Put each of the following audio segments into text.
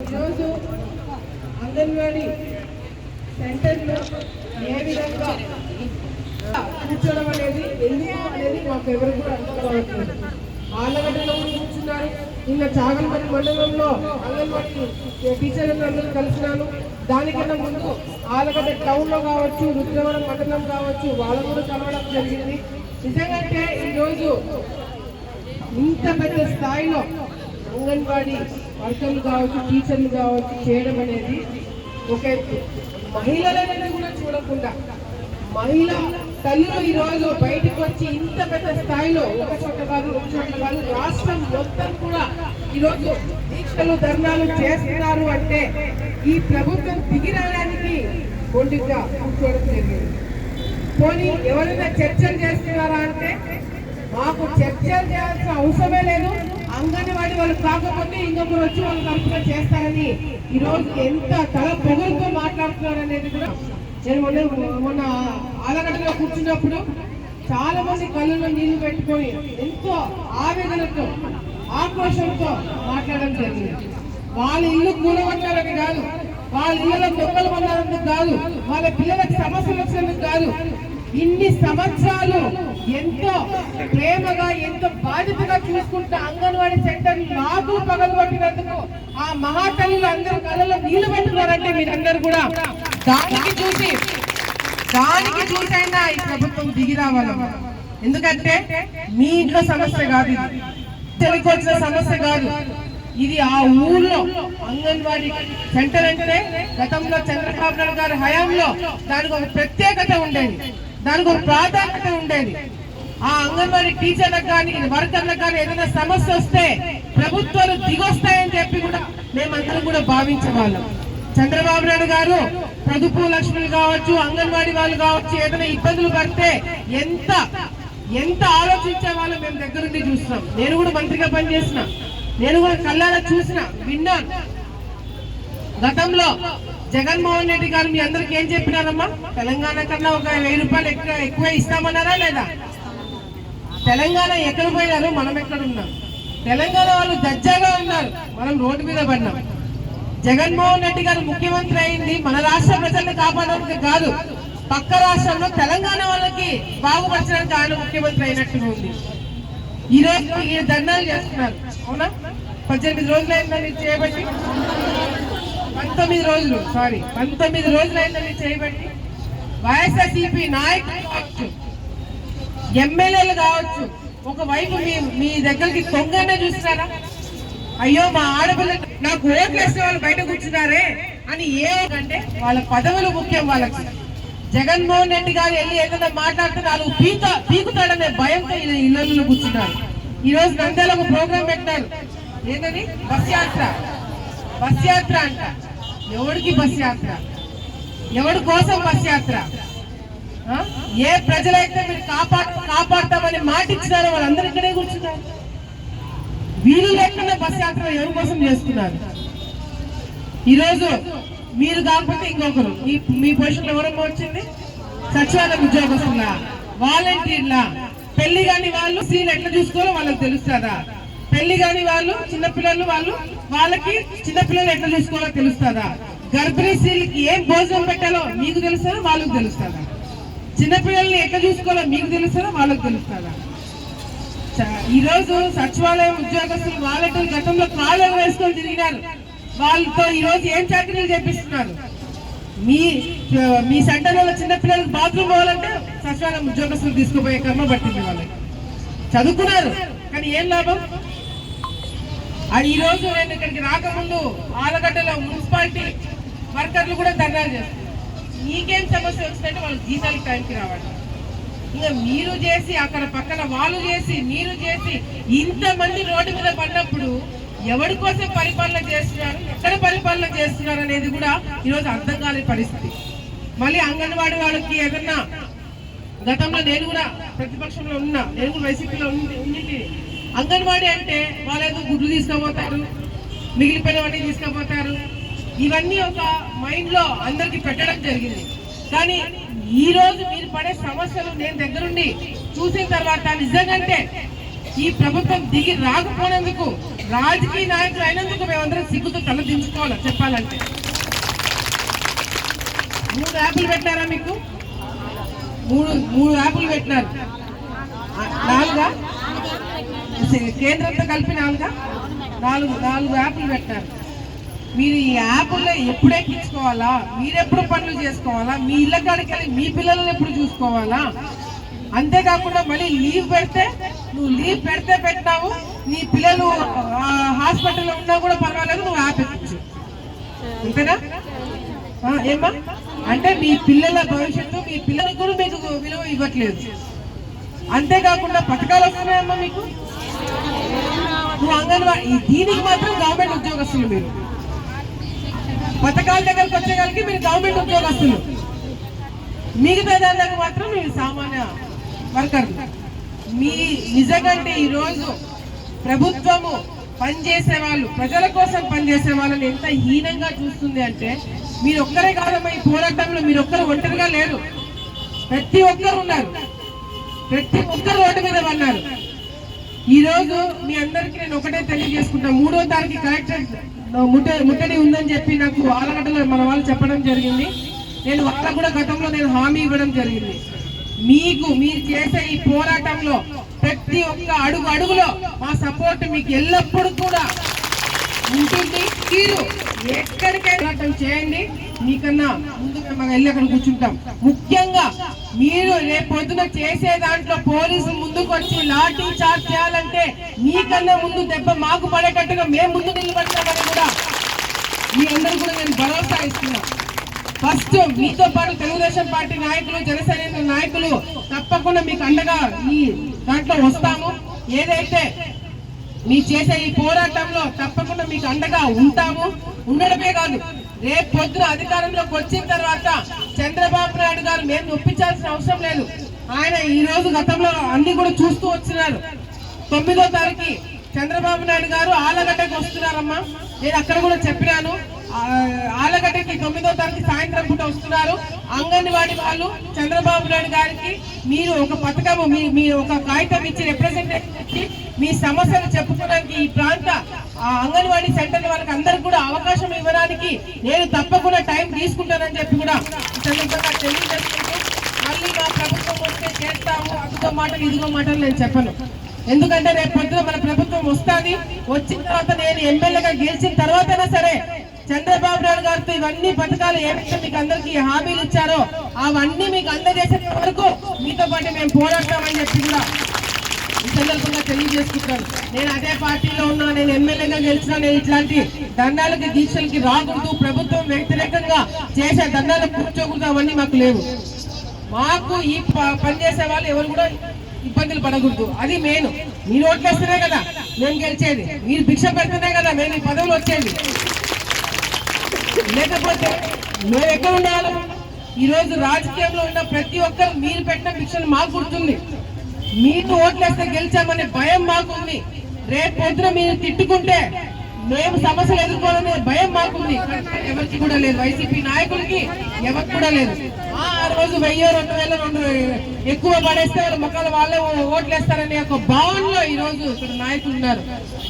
ఈరోజు అంగన్వాడీ సెంటర్లో ఏ విధంగా కూర్చోవడం అనేది ఎందుకు అనేది మాకు ఎవరు కూడా అనుకోవట్లేదు ఆళ్ళగడ్డలో కూర్చున్నారు. నిన్న చాగల్మరి మండలంలో అంగన్వాడీ టీచర్లను అందరూ కలిసినాను దానికన్నా ముందు ఆలగడ్డ టౌన్లో కావచ్చు రుద్రవరం మండలం కావచ్చు వాళ్ళు కూడా కలవడం జరిగింది. నిజంగా ఈరోజు ఇంత పెద్ద స్థాయిలో అంగన్వాడీ వర్కర్లు కావచ్చు టీచర్లు కావచ్చు చేయడం అనేది ఒక మహిళలనేది కూడా చూడకుండా మహిళ తల్లులు ఈరోజు బయటకు వచ్చి ఇంత పెద్ద స్థాయిలో ఒక చోట కాదు ఒక చోట కాదు రాష్ట్రం మొత్తం కూడా ఈరోజు దీక్షలు ధర్నాలు చేస్తున్నారు అంటే ఈ ప్రభుత్వం దిగి రావడానికి మొండిగా కూర్చోవడం జరిగింది. పోనీ ఎవరైనా చర్చలు చేస్తున్నారా అంటే మాకు చర్చలు చేయాల్సిన అవసరమే లేదు. అంగన్వాడి వాళ్ళు కాకపోతే ఇంకొకరు వచ్చి వాళ్ళు తరఫున చేస్తారని ఈ రోజు ఎంత తల పొగరుతో మాట్లాడుతున్నారు అనేది కూడా నేను మొన్న మొన్న ఆలగడ్డలో కూర్చున్నప్పుడు చాలా మంది కళ్ళలో నీళ్ళు పెట్టుకొని ఎంతో ఆవేదనతో ఆక్రోషంతో మాట్లాడడం జరిగింది. వాళ్ళ ఇల్లు కూలగొట్టాలని కాదు వాళ్ళ ఇళ్ళలో దొంగలు పడ్డారని కాదు వాళ్ళ పిల్లలకు సమస్యలు వచ్చినందుకు కాదు ఇన్ని సంవత్సరాలు ఎంతో ప్రేమగా ఎంతో బాధ్యతగా చూసుకుంటున్న అంగన్వాడీ సెంటర్ నాకు పగలగొట్టినందుకు ఆ మహాతల్లులు అందరూ కళ్ళలో నీళ్ళు పెట్టుకున్నారంటే మీరందరూ కూడా దానికి చూసి దానికి చూసైనా ఈ ప్రభుత్వం దిగి రావాలి. ఎందుకంటే మీ ఇంట్లో సమస్య కాదు ఇది. తెలుగు వచ్చిన సమస్య కాదు. ఇది ఆ ఊర్లో అంగన్వాడీ సెంటర్ అంటే గతంలో చంద్రబాబు నాయుడు గారి హయాంలో దానికి ఒక ప్రత్యేకత ఉండేది. దానికి ఒక ప్రాధాన్యత ఉండేది. ఆ అంగన్వాడీ టీచర్లకు కానీ వర్కర్లకు కానీ ఏదైనా సమస్య వస్తే ప్రభుత్వాలు దిగొస్తాయని చెప్పి కూడా మేమందరం కూడా భావించేవాళ్ళం. చంద్రబాబు నాయుడు గారు పొదుపు లక్ష్ములు కావచ్చు అంగన్వాడీ వాళ్ళు కావచ్చు ఏదైనా ఇబ్బందులు పడితే ఎంత ఎంత ఆలోచించే వాళ్ళు మేము దగ్గరుండి చూస్తున్నాం. నేను కూడా మంత్రిగా పనిచేసిన. నేను కూడా కళ్ళారా చూసిన విన్నాను. గతంలో జగన్మోహన్ రెడ్డి గారు మీ అందరికి ఏం చెప్పినారమ్మా? తెలంగాణ కన్నా ఒక వెయ్యి రూపాయలు ఎక్కువ ఎక్కువ ఇస్తామన్నారా లేదా? తెలంగాణ ఎక్కడ పోయినారు? మనం ఎక్కడ ఉన్నాం? తెలంగాణ వాళ్ళు దర్జాగా ఉన్నారు. మనం రోడ్డు మీద పడినాం జగన్మోహన్ రెడ్డి గారు ముఖ్యమంత్రి అయింది. మన రాష్ట్ర ప్రజల్ని కాపాడడానికి కాదు పక్క రాష్ట్రంలో తెలంగాణ వాళ్ళకి బాగుపరచడానికి ఆయన ముఖ్యమంత్రి అయినట్టుగా ఉంది. ఈ రోజు ఈ ధర్నాలు చేస్తున్నారు. అవునా? పద్దెనిమిది రోజులు అయిందని చేయబట్టి పంతొమ్మిది రోజులు సారీ పంతొమ్మిది రోజులు అయిందని చేయబట్టి వైఎస్ఆర్సీపీ నాయకులు ఎమ్మెల్యేలు కావచ్చు. ఒకవైపు మీ మీ దగ్గరికి తొంగనే చూస్తారా అయ్యో మా ఆడపిల్ల నాకు ఓట్లు వేసే వాళ్ళు బయట కూర్చున్నారే అని ఏ అంటే వాళ్ళ పదవులు ముఖ్యం వాళ్ళకి. జగన్మోహన్ రెడ్డి గారు వెళ్ళి ఏదైనా మాట్లాడితే నాలుగు పీక పీకుతాడనే భయంతో ఈయన ఇళ్ళల్లో కూర్చున్నారు. ఈ రోజు నంద్యాల ఒక ప్రోగ్రాం పెట్టారు ఏంటని బస్ యాత్ర. బస్ యాత్ర అంట. ఎవడికి బస్ యాత్ర? ఎవడి కోసం బస్ యాత్ర? ఏ ప్రజలైతే మీరు కాపాడ కాపాడతామని మాట ఇచ్చినారో వాళ్ళందరూ ఇక్కడే కూర్చున్నారు. వీలు లేకుండా బస్ యాత్ర ఎవరి కోసం చేస్తున్నారు? ఈరోజు మీరు కాకపోతే ఇంకొకరు. మీ మీ పొజిషన్ ఎవరమ్మా వచ్చింది? సచివాలయం ఉద్యోగస్తుల? వాలంటీర్ల? పెళ్ళి కాని వాళ్ళు స్త్రీలు ఎట్లా చూసుకోవాలో వాళ్ళకి తెలుస్తుందా? పెళ్ళి కాని వాళ్ళు చిన్నపిల్లలు వాళ్ళు వాళ్ళకి చిన్నపిల్లలు ఎట్లా చూసుకోవాలో తెలుస్తుందా? గర్భిణీ స్త్రీలకి ఏం భోజనం పెట్టాలో మీకు తెలుస్తుందా? వాళ్ళకి తెలుస్తుందా? చిన్నపిల్లల్ని ఎక్కడ చూసుకోవాలో మీకు తెలుస్తుందా? వాళ్ళకి తెలుస్తుందా? చ- సచివాలయం ఉద్యోగస్తులు వాళ్ళతో గతంలో కాళ్ళు వేసుకొని తిరిగినారు. వాళ్ళతో ఈ రోజు ఏం చాకరీలు చేపిస్తున్నారు? మీ మీ సెంటర్లో చిన్నపిల్లలకు బాత్రూమ్ పోవాలంటే సచివాలయం ఉద్యోగస్తులు తీసుకుపోయే కర్మ పట్టింది వాళ్ళకి. చదువుకున్నారు కానీ ఏం లాభం? అది ఈరోజు నేను ఇక్కడికి రాకముందు ఆలగడ్డలో మున్సిపాలిటీ వర్కర్లు కూడా ధర్నాలు చేస్తున్నారు. మీకేం సమస్య వచ్చిందంటే వాళ్ళు జీతాలు టైంకి రావాలి. ఇంకా మీరు చేసి అక్కడ పక్కన వాళ్ళు చేసి మీరు చేసి ఇంతమంది రోడ్డు మీద పడినప్పుడు ఎవరి కోసం పరిపాలన చేస్తున్నారు ఎక్కడ పరిపాలన చేస్తున్నారు అనేది కూడా ఈరోజు అర్థం కాని పరిస్థితి. మళ్ళీ అంగన్వాడీ వాళ్ళకి ఏదన్నా గతంలో నేను కూడా ప్రతిపక్షంలో ఉన్నా నేను కూడా వైసీపీలో ఉండి అంగన్వాడీ అంటే వాళ్ళు ఏదో గుడ్లు తీసుకుపోతారు మిగిలిపోయినవన్నీ తీసుకుపోతారు. ఇవన్నీ ఒక మైండ్లో అందరికి పెట్టడం జరిగింది. కానీ ఈ రోజు మీరు పడే సమస్యలు నేను దగ్గరుండి చూసిన తర్వాత నిజంగానే ఈ ప్రభుత్వం దిగి రాకపోయినందుకు రాజకీయ నాయకులు అయినందుకు మేమందరం సిగ్గుతో తల దించుకోవాలి చెప్పాలంటే? మూడు యాప్లు పెట్టారా మీకు? మూడు మూడు యాప్లు పెట్టినారు. నాలుగా? కేంద్రంతో కలిపి నాలుగా? నాలుగు నాలుగు యాప్లు పెట్టారు. మీరు ఈ యాప్లో ఎప్పుడు ఎక్కించుకోవాలా? మీరెప్పుడు పనులు చేసుకోవాలా? మీ ఇళ్ళ కాడికి వెళ్ళి మీ పిల్లల్ని ఎప్పుడు చూసుకోవాలా? అంతేకాకుండా మళ్ళీ లీవ్ పెడితే నువ్వు లీవ్ పెడితే పెట్టినావు నీ పిల్లలు హాస్పిటల్లో ఉన్నా కూడా పర్వాలేదు నువ్వు యాప్ ఎక్కించు. అంతేనా? ఏమ్మా? అంటే మీ పిల్లల భవిష్యత్తు మీ పిల్లలకు కూడా మీకు విలువ ఇవ్వట్లేదు. అంతేకాకుండా పథకాలు వస్తున్నాయమ్మా మీకు? నువ్వు అంగన్వాడీ దీనికి మాత్రం గవర్నమెంట్ ఉద్యోగస్తులు మీరు. పథకాల దగ్గరకు వచ్చేసరికి మీరు గవర్నమెంట్ ఉద్యోగస్తులు. మిగతా దాని దగ్గర మాత్రం మీరు సామాన్య వర్కర్లు. మీ నిజంగంటే ఈరోజు ప్రభుత్వము పనిచేసే వాళ్ళు ప్రజల కోసం పనిచేసే వాళ్ళని ఎంత హీనంగా చూస్తుంది అంటే మీరు ఒక్కరే కాదమ్మా ఈ పోరాటంలో మీరు ఒక్కరు ఒంటరిగా లేరు. ప్రతి ఒక్కరు ఉన్నారు. ప్రతి ఒక్కరు రోడ్డు మీద ఉన్నారు ఈరోజు మీ అందరికి నేను ఒకటే తెలియజేసుకుంటా. మూడో తారీఖు కలెక్టర్ ముట్ట ముట్టడి ఉందని చెప్పి నాకు ఆలగడ్డలో మన వాళ్ళు చెప్పడం జరిగింది. నేను వాళ్ళకు కూడా గతంలో నేను హామీ ఇవ్వడం జరిగింది. మీకు మీరు చేసే ఈ పోరాటంలో ప్రతి ఒక్క అడుగు అడుగులో మా సపోర్ట్ మీకు ఎల్లప్పుడూ కూడా ఉంటుంది. మీరు ఎక్కడికైనా చేయండి. మీకన్నా ముందు మేము వెళ్ళి అక్కడ కూర్చుంటాం. ముఖ్యంగా మీరు రేపు పొద్దున చేసే దాంట్లో పోలీసులు ముందుకు వచ్చి లాఠీ చార్జ్ చేయాలంటే మీకన్నా ముందు దెబ్బ మాకు పడేటట్టుగా మేము ముందు నిలబడతామని మీ అందరూ కూడా నేను భరోసా ఇస్తున్నా. ఫస్ట్ మీతో పాటు తెలుగుదేశం పార్టీ నాయకులు జనసేన నాయకులు తప్పకుండా మీకు అండగా ఈ దాంట్లో వస్తాము. ఏదైతే మీ చేసే ఈ పోరాటంలో తప్పకుండా మీకు అండగా ఉంటాము. ఉండడమే కాదు రేపు పొద్దున అధికారంలోకి వచ్చిన తర్వాత చంద్రబాబు నాయుడు గారు మేము ఒప్పించాల్సిన అవసరం లేదు. ఆయన ఈ రోజు గతంలో అన్ని కూడా చూస్తూ వచ్చినారు. తొమ్మిదో తారీఖు చంద్రబాబు నాయుడు గారు ఆలగడ్డకు వస్తున్నారమ్మా. నేను అక్కడ కూడా చెప్పినాను. ఆలగడ్డకి తొమ్మిదో తారీఖు సాయంత్రం పూట వస్తున్నారు. అంగన్వాడి వాళ్ళు చంద్రబాబు నాయుడు గారికి మీరు ఒక పథకము మీ మీరు ఒక కాగితం ఇచ్చి రిప్రజెంటేషన్ ఇచ్చి మీ సమస్యలు చెప్పుకోవడానికి ఈ ప్రాంత ఆ, అంగన్వాడీ సెంటర్ వాళ్ళకి అందరికి కూడా అవకాశం ఇవ్వడానికి నేను తప్పకుండా టైం తీసుకుంటానని చెప్పి కూడా సందర్భంగా తెలియజేసుకుంటూ మళ్ళీ మా ప్రభుత్వం వస్తే చేస్తాము. అందుతో మాటలు ఇదిగో మాటలు నేను చెప్పను. ఎందుకంటే రేపు పొద్దున మన ప్రభుత్వం వస్తుంది. వచ్చిన తర్వాత నేను ఎమ్మెల్యేగా గెలిచిన తర్వాతైనా సరే చంద్రబాబు నాయుడు గారితో ఇవన్నీ పథకాలు ఏమైతే మీకు అందరికి హామీలు ఇచ్చారో అవన్నీ మీకు అందజేసిన వరకు మీతో పాటు మేము పోరాడతామని చెప్పి కూడా ఈ సందర్భంగా తెలియజేసుకుంటాను నేను అదే పార్టీలో ఉన్నా నేను ఎమ్మెల్యేగా గెలిచినా నేను ఇట్లాంటి దండాలకి దీక్షలకి రాకూడదు. ప్రభుత్వం వ్యతిరేకంగా చేసే దండాలకు కూర్చోకూడదు. అవన్నీ మాకు లేవు. మాకు ఈ ప- పనిచేసే వాళ్ళు ఎవరు కూడా ఇబ్బందులు పడకూడదు. అది మెయిన్ మీరు ఓట్లేస్తేనే కదా మేము గెలిచేది. మీరు భిక్ష పెడితేనే కదా మేము ఈ పదవులు వచ్చేది. లేకపోతే మేము ఎక్కడ ఉండాలి? ఈరోజు రాజకీయంలో ఉన్న ప్రతి ఒక్కరు మీరు పెట్టిన భిక్షను మాకు గుర్తుంది. మీకు ఓట్లేస్తే గెలిచామనే భయం మాకుంది. రేపు పొద్దున మీరు తిట్టుకుంటే మేము సమస్యలు ఎదుర్కోవాలనే భయం మాకుంది. ఎవరికి కూడా లేదు. వైసీపీ నాయకులకి ఎవరికి కూడా లేదు. రోజు వెయ్యి రెండు వేల రెండు ఎక్కువ పడేస్తే వాళ్ళ ముఖాలు వాళ్ళే ఓట్లేస్తారనే ఒక భావనలో ఈ రోజు ఇక్కడ నాయకులు ఉన్నారు.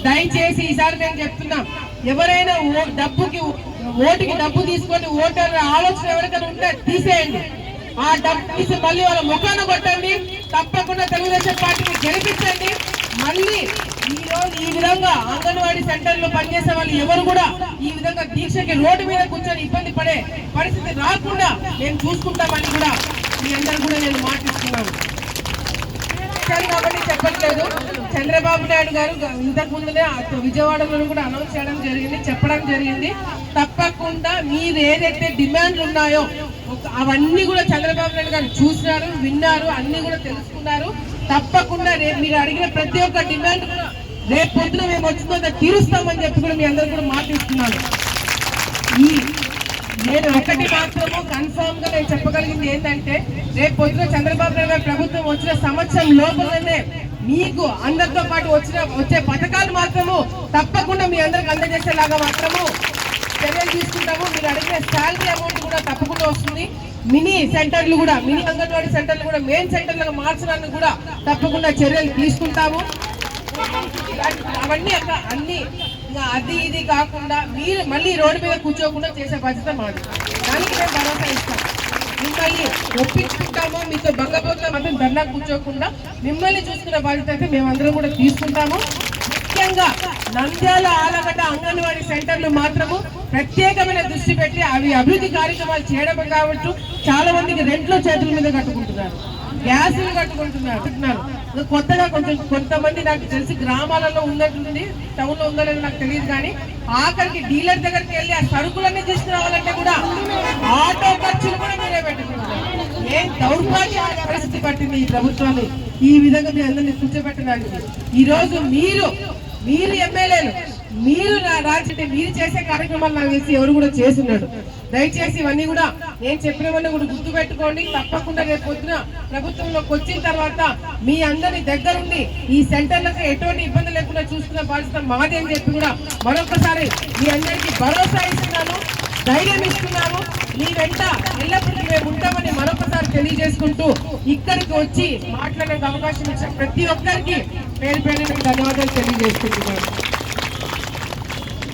దయచేసి ఈసారి నేను చెప్తున్నాం ఎవరైనా ఓ- డబ్బుకి ఓటుకి డబ్బు తీసుకొని ఓటర్ ఆలోచన ఎవరికైనా ఉంటే తీసేయండి. ఆ డబ్బు తీసి మళ్ళీ వాళ్ళ ముఖాన్ని కొట్టండి తప్పకుండా తెలుగుదేశం పార్టీని గెలిపించండి. మళ్ళీ ఈ రోజు ఈ విధంగా అంగన్వాడీ సెంటర్లో పనిచేసే వాళ్ళు ఎవరు కూడా ఈ విధంగా దీక్షకి రోడ్డు మీద కూర్చొని ఇబ్బంది పడే పరిస్థితి రాకుండా మేము చూసుకుంటామని కూడా మీ అందరూ కూడా నేను మాటిస్తున్నాను కాబట్టి చెప్పట్లేదు. చంద్రబాబు నాయుడు గారు ఇంతకు ముందునే విజయవాడలో కూడా అనౌన్స్ చేయడం జరిగింది చెప్పడం జరిగింది. తప్పకుండా మీరు ఏదైతే డిమాండ్లు ఉన్నాయో అవన్నీ కూడా చంద్రబాబు నాయుడు గారు చూసినారు విన్నారు అన్ని కూడా తెలుసుకున్నారు. తప్పకుండా రేపు మీరు అడిగిన ప్రతి ఒక్క డిమాండ్ కూడా రేపు పొద్దున మేము వచ్చిందో తీరుస్తామని చెప్పి కూడా మీ అందరూ కూడా మాటిస్తున్నాను ఈ నేను ఒకటి మాత్రము కన్ఫర్మ్గా నేను చెప్పగలిగింది ఏంటంటే రేపు పొద్దున చంద్రబాబు నాయుడు గారి ప్రభుత్వం వచ్చిన సంవత్సరం లోపలనే మీకు అందరితో పాటు వచ్చిన వచ్చే పథకాలు మాత్రము తప్పకుండా మీ అందరికి అందజేసేలాగా మాత్రము చర్యలు తీసుకుంటాము. మీరు అడిగిన శాలరీ అమౌంట్ కూడా తప్పకుండా వస్తుంది. మినీ సెంటర్లు కూడా మినీ అంగన్వాడీ సెంటర్లు కూడా మెయిన్ సెంటర్లుగా మార్చడానికి కూడా తప్పకుండా చర్యలు తీసుకుంటాము. అవన్నీ అక్క అన్ని. ఇంకా అది ఇది కాకుండా మీరు మళ్ళీ రోడ్డు మీద కూర్చోకుండా చేసే బాధ్యత మాది. దానికి మేము భరోసా ఇస్తాం. మిమ్మల్ని ఒప్పించుకుంటాము మీతో బంగపోతున్నా మాత్రం ధర్నా కూర్చోకుండా మిమ్మల్ని చూసుకునే బాధ్యత అయితే మేమందరం కూడా తీసుకుంటాము. ముఖ్యంగా నంద్యాల ఆలగడ్డ అంగన్వాడీ సెంటర్లు మాత్రము ప్రత్యేకమైన దృష్టి పెట్టి అవి అభివృద్ధి కార్యక్రమాలు చేయడం కావచ్చు. చాలా మందికి రెంట్లో చేతుల మీద కట్టుకుంటున్నారు. గ్యాసులు కట్టుకుంటున్నారు. కొత్తగా కొంచెం కొంతమంది నాకు తెలిసి గ్రామాలలో ఉన్నట్టుంది టౌన్లో ఉందని నాకు తెలియదు కానీ ఆఖరికి డీలర్ దగ్గరికి వెళ్ళి ఆ సరుకులన్నీ తీసుకురావాలంటే కూడా ఆటో ఖర్చులు కూడా మీరే పెట్టుకుంటున్నారు. ఏం దౌర్భాగ్య పరిస్థితి పట్టింది ఈ ప్రభుత్వాన్ని. ఈ విధంగా మీ అందరినీ కూర్చోబెట్టడానికి. ఈ రోజు మీరు మీరు ఎమ్మెల్యేలు మీరు రాజంటే మీరు చేసే కార్యక్రమాలు నాకు తెలిసి ఎవరు కూడా చేస్తున్నాడు దయచేసి ఇవన్నీ కూడా నేను చెప్పినవన్నీ కూడా గుర్తు పెట్టుకోండి తప్పకుండా రేపు పొద్దున ప్రభుత్వంలోకి వచ్చిన తర్వాత మీ అందరి దగ్గరుండి ఈ సెంటర్లకు ఎటువంటి ఇబ్బంది లేకుండా చూసుకున్న బాధ్యత మాదే అని చెప్పి కూడా మరొకసారి మీ అందరికీ భరోసా ఇస్తున్నాను ధైర్యం ఇస్తున్నాను. మీ వెంట ఎల్లప్పుడూ మేము ఉంటామని మరొకసారి తెలియజేసుకుంటూ ఇక్కడికి వచ్చి మాట్లాడడానికి అవకాశం ఇచ్చిన ప్రతి ఒక్కరికి పేరు పేరు ధన్యవాదాలు తెలియజేసుకుంటున్నాను.